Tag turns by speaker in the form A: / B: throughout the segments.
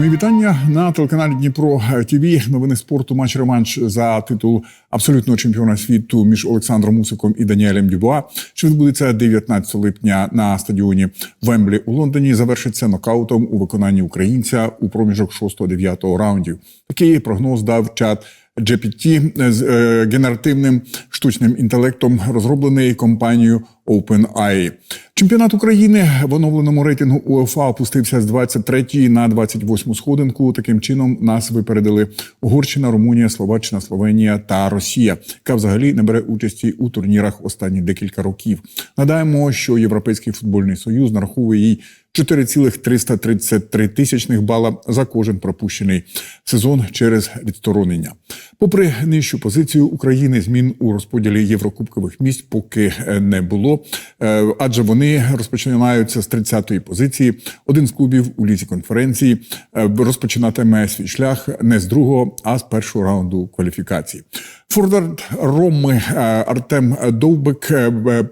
A: Мої вітання на телеканалі Дніпро ТВ. Новини спорту матч реванш за титул абсолютного чемпіона світу між Олександром Мусиком і Даніелем Дюбуа, що відбудеться 19 липня на стадіоні Вемблі у Лондоні. Завершиться нокаутом у виконанні українця у проміжок 6-9 раундів. Такий прогноз дав чат. GPT з е, генеративним штучним інтелектом, розроблений компанією OpenAI. Чемпіонат України в оновленому рейтингу УЕФА опустився з 23 на 28 сходинку. Таким чином нас випередили Угорщина, Румунія, Словаччина, Словенія та Росія, яка взагалі не бере участі у турнірах останні декілька років. Нагадаємо, що Європейський футбольний союз нараховує їй 4,333 тисячних бала за кожен пропущений сезон через відсторонення. Попри нижчу позицію України, змін у розподілі єврокубкових місць поки е, не було, е, адже вони розпочинаються з 30-ї позиції. Один з клубів у лізі конференції е, розпочинатиме свій шлях не з другого, а з першого раунду кваліфікації. Форвард Роми Артем Довбик,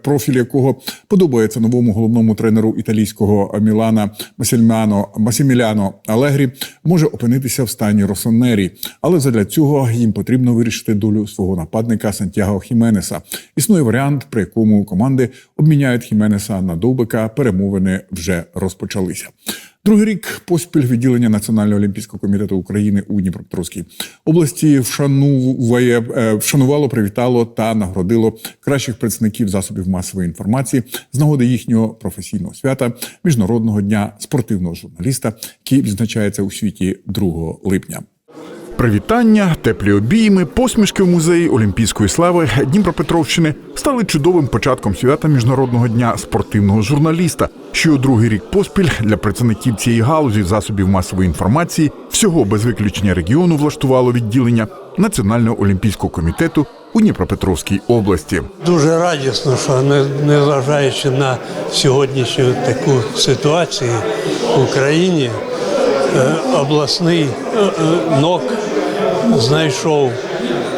A: профіль якого подобається новому головному тренеру італійського Мілана Масіміляно Алегрі, може опинитися в стані Росонері, але задля цього їм потрібно вирішити долю свого нападника Сантьяго Хіменеса. Існує варіант, при якому команди обміняють Хіменеса на Довбика. Перемовини вже розпочалися. Другий рік поспіль відділення Національного олімпійського комітету України у Дніпропетровській області вшануває е, вшанувало, привітало та нагородило кращих представників засобів масової інформації з нагоди їхнього професійного свята міжнародного дня спортивного журналіста, який відзначається у світі 2 липня. Привітання, теплі обійми, посмішки в музеї Олімпійської слави Дніпропетровщини стали чудовим початком свята міжнародного дня спортивного журналіста, що у другий рік поспіль для працівників цієї галузі засобів масової інформації всього без виключення регіону влаштувало відділення Національного олімпійського комітету у Дніпропетровській області.
B: Дуже радісно, що не- незважаючи на сьогоднішню таку ситуацію в Україні, е, обласний е, е, НОК знайшов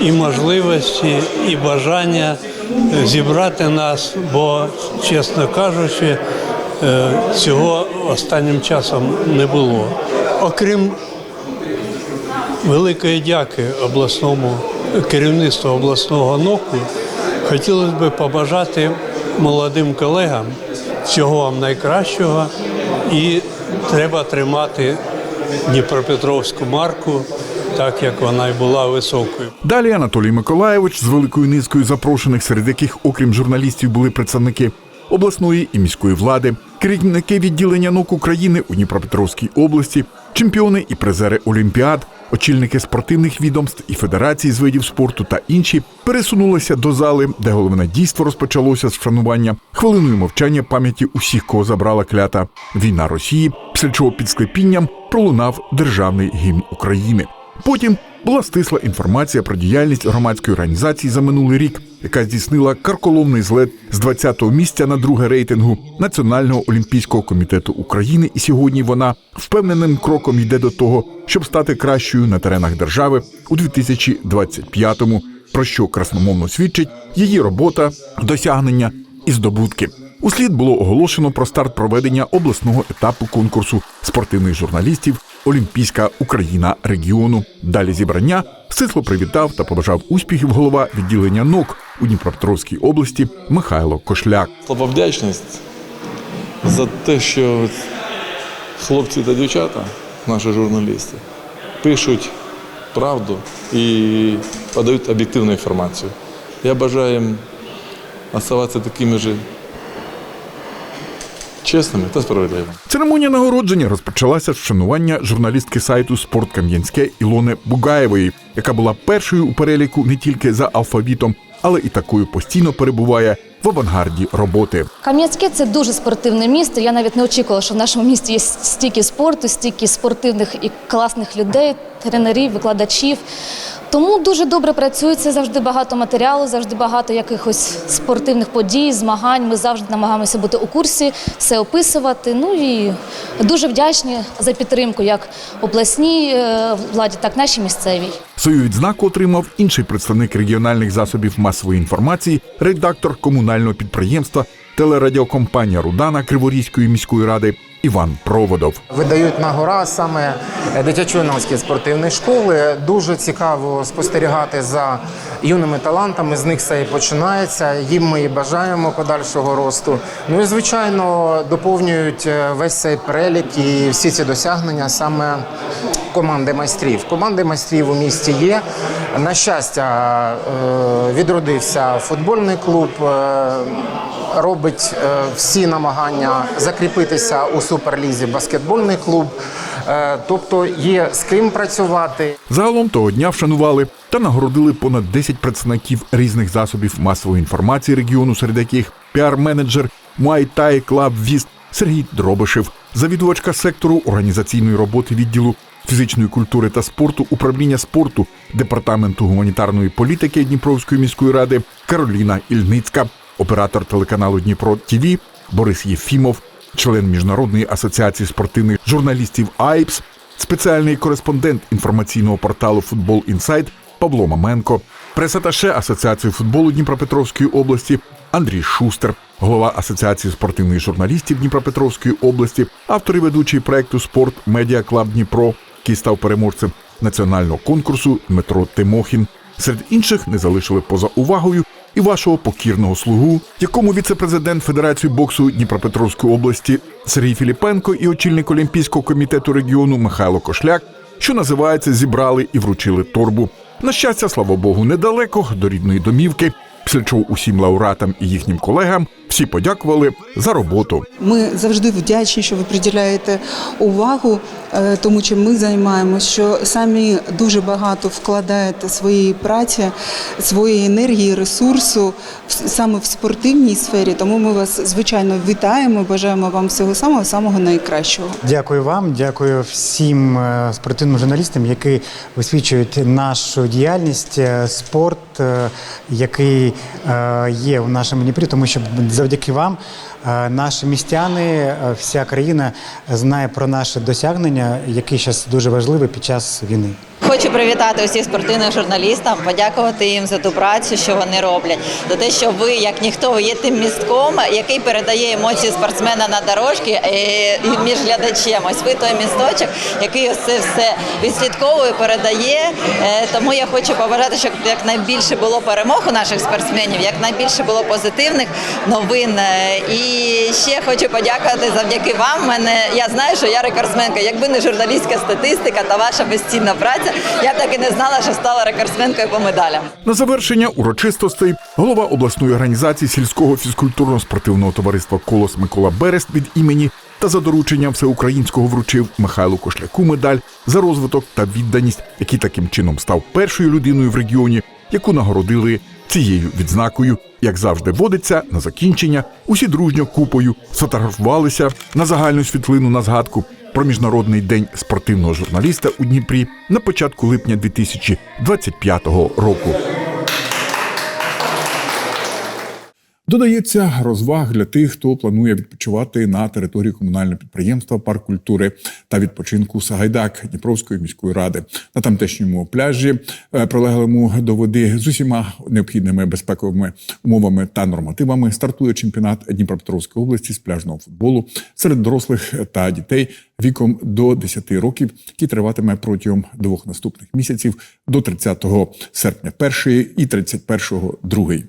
B: і можливості, і бажання зібрати нас, бо, чесно кажучи, е, цього останнім часом не було. Окрім великої дяки обласному керівництву обласного НОКу. Хотілося б побажати молодим колегам всього вам найкращого і треба тримати Дніпропетровську марку, так як вона й була високою.
A: Далі Анатолій Миколаєвич з великою низкою запрошених, серед яких, окрім журналістів, були представники обласної і міської влади, керівники відділення НОК України у Дніпропетровській області, чемпіони і призери Олімпіад, очільники спортивних відомств і федерацій з видів спорту та інші пересунулися до зали, де головне дійство розпочалося з вшанування хвилиною мовчання пам'яті усіх, кого забрала клята війна Росії, після чого під склепінням пролунав державний гімн України. Потім була стисла інформація про діяльність громадської організації за минулий рік, яка здійснила карколомний злет з 20-го місця на друге рейтингу Національного олімпійського комітету України. І сьогодні вона впевненим кроком йде до того, щоб стати кращою на теренах держави у 2025-му, про що красномовно свідчить її робота, досягнення і здобутки. Услід було оголошено про старт проведення обласного етапу конкурсу спортивних журналістів Олімпійська Україна регіону. Далі зібрання стисло привітав та побажав успіхів голова відділення НОК у Дніпропетровській області Михайло Кошляк.
C: Слова вдячність за те, що хлопці та дівчата, наші журналісти, пишуть правду і подають об'єктивну інформацію. Я бажаю їм оставатися такими ж чесними та справедливими.
A: Церемонія нагородження розпочалася з вшанування журналістки сайту Спорт Кам'янське Ілони Бугаєвої, яка була першою у переліку не тільки за алфавітом, але і такою постійно перебуває в авангарді роботи.
D: Кам'янське це дуже спортивне місто. Я навіть не очікувала, що в нашому місті є стільки спорту, стільки спортивних і класних людей, тренерів, викладачів. Тому дуже добре працюється, завжди багато матеріалу, завжди багато якихось спортивних подій, змагань. Ми завжди намагаємося бути у курсі, все описувати. Ну і дуже вдячні за підтримку як обласній е, владі, так і нашій місцевій.
A: Свою відзнаку отримав інший представник регіональних засобів масової інформації, редактор комунального підприємства телерадіокомпанія Рудана Криворізької міської ради Іван Проводов.
E: Видають на гора саме дитячо-юнацькі спортивні школи. Дуже цікаво спостерігати за юними талантами. З них все і починається. Їм ми і бажаємо подальшого росту. Ну і звичайно доповнюють е, весь цей перелік і всі ці досягнення саме команди майстрів. Команди майстрів у місті є. На щастя, е, відродився футбольний клуб. е, Робить е, всі намагання закріпитися у суперлізі баскетбольний клуб. Тобто є з ким працювати.
A: Загалом того дня вшанували та нагородили понад 10 представників різних засобів масової інформації регіону, серед яких піар-менеджер Муай-Тай Клаб Віст Сергій Дробишев, завідувачка сектору організаційної роботи відділу фізичної культури та спорту управління спорту департаменту гуманітарної політики Дніпровської міської ради Кароліна Ільницька, оператор телеканалу Дніпро ТІВІ Борис Єфімов, член міжнародної асоціації спортивних журналістів АЙПС, спеціальний кореспондент інформаційного порталу Футбол Інсайт Павло Маменко, пресаташе Асоціації футболу Дніпропетровської області Андрій Шустер, голова Асоціації спортивних журналістів Дніпропетровської області, автор і ведучий проекту Спорт Медіа Клаб Дніпро, який став переможцем національного конкурсу Дмитро Тимохін. Серед інших не залишили поза увагою і вашого покірного слугу, якому віце-президент Федерації боксу Дніпропетровської області Сергій Філіпенко і очільник Олімпійського комітету регіону Михайло Кошляк, що називається, зібрали і вручили торбу. На щастя, слава Богу, недалеко до рідної домівки. Після чого усім лауреатам і їхнім колегам всі подякували за роботу.
F: Ми завжди вдячні, що ви приділяєте увагу е, тому, чим ми займаємося, що самі дуже багато вкладаєте своєї праці, своєї енергії, ресурсу саме в спортивній сфері. Тому ми вас звичайно вітаємо, бажаємо вам всього самого самого найкращого.
G: Дякую вам, дякую всім е, спортивним журналістам, які висвічують нашу діяльність, е, спорт, який є в нашому Дніпрі, тому що завдяки вам наші містяни, е, вся країна знає про наші досягнення, які зараз дуже важливі під час війни.
H: Хочу привітати усіх спортивних журналістам, подякувати їм за ту працю, що вони роблять, за те, що ви, як ніхто, є тим містком, який передає емоції спортсмена на дорожки е, і між глядачем. Ось ви той місточок, який це все відслідковує, передає. Е, Тому я хочу побажати, щоб якнайбільше було перемог у наших спортсменів, якнайбільше було позитивних новин. Е, Ще хочу подякувати завдяки вам. Мене я знаю, що я рекордсменка. Якби не журналістська статистика та ваша безцінна праця, я б так і не знала, що стала рекордсменкою по медалям.
A: На завершення урочистостей голова обласної організації сільського фізкультурно-спортивного товариства Колос Микола Берест від імені та за дорученням всеукраїнського вручив Михайлу Кошляку медаль за розвиток та відданість, який таким чином став першою людиною в регіоні, яку нагородили цією відзнакою. Як завжди водиться на закінчення, усі дружньо купою сфотографувалися на загальну світлину на згадку про міжнародний день спортивного журналіста у Дніпрі на початку липня 2025 року. Додається розваг для тих, хто планує відпочивати на території комунального підприємства Парк культури та відпочинку Сагайдак Дніпровської міської ради на тамтешньому пляжі, е, прилеглому до води з усіма необхідними безпековими умовами та нормативами. Стартує чемпіонат Дніпропетровської області з пляжного футболу серед дорослих та дітей віком до 10 років, який триватиме протягом двох наступних місяців до 30 серпня першої і 31 другий.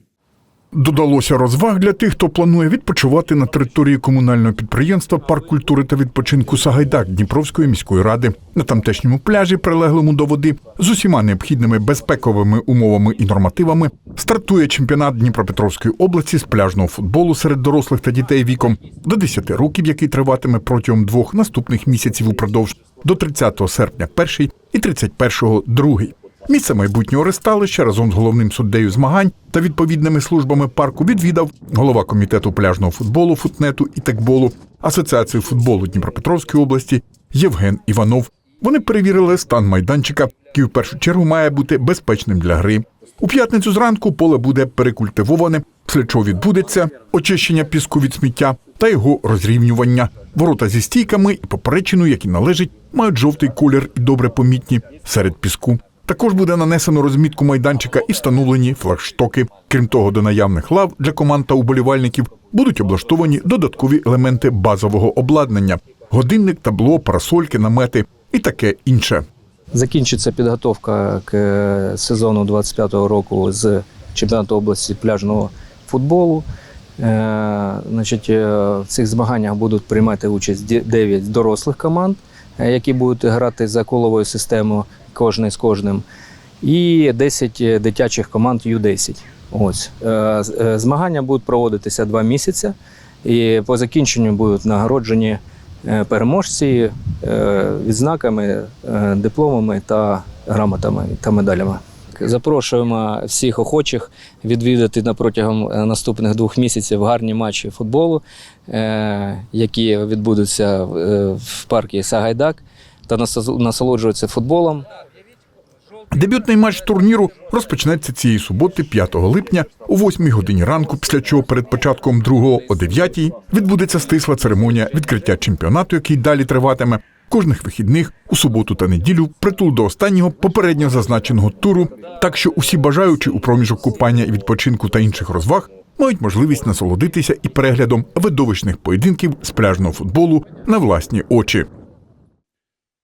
A: Додалося розваг для тих, хто планує відпочивати на території комунального підприємства Парк культури та відпочинку Сагайдак Дніпровської міської ради на тамтешньому пляжі, прилеглому до води, з усіма необхідними безпековими умовами і нормативами, стартує чемпіонат Дніпропетровської області з пляжного футболу серед дорослих та дітей віком до 10 років, який триватиме протягом двох наступних місяців упродовж до 30 серпня перший і 31 другий. Місце майбутнього ресталища разом з головним суддею змагань та відповідними службами парку відвідав голова комітету пляжного футболу, футнету і текболу Асоціації футболу Дніпропетровської області Євген Іванов. Вони перевірили стан майданчика, який в першу чергу має бути безпечним для гри. У п'ятницю зранку поле буде перекультивоване, після чого відбудеться очищення піску від сміття та його розрівнювання. Ворота зі стійками і поперечиною, які належать, мають жовтий колір і добре помітні серед піску. Також буде нанесено розмітку майданчика і встановлені флагштоки. Крім того, до наявних лав для команд та уболівальників будуть облаштовані додаткові елементи базового обладнання. годинник, табло, парасольки, намети і таке інше.
I: Закінчиться підготовка к е, сезону 25-го року з чемпіонату області пляжного футболу. Е, Значить, е, в цих змаганнях будуть приймати участь 9 дорослих команд, які будуть грати за коловою системою кожний з кожним, і 10 дитячих команд Ю-10. Ось. Е, е, Змагання будуть проводитися два місяці, і по закінченню будуть нагороджені е, переможці е, відзнаками, е, дипломами та грамотами та медалями. Запрошуємо всіх охочих відвідати протягом е, наступних двох місяців гарні матчі футболу, е, які відбудуться е, в парку Сагайдак, та насоло- насолоджуватися футболом.
A: Дебютний матч турніру розпочнеться цієї суботи, 5 липня, о 8 годині ранку, після чого перед початком другого о 9 відбудеться стисла церемонія відкриття чемпіонату, який далі триватиме кожних вихідних у суботу та неділю, притул до останнього попередньо зазначеного туру. Так що усі бажаючі у проміжок купання і відпочинку та інших розваг мають можливість насолодитися і переглядом видовищних поєдинків з пляжного футболу на власні очі.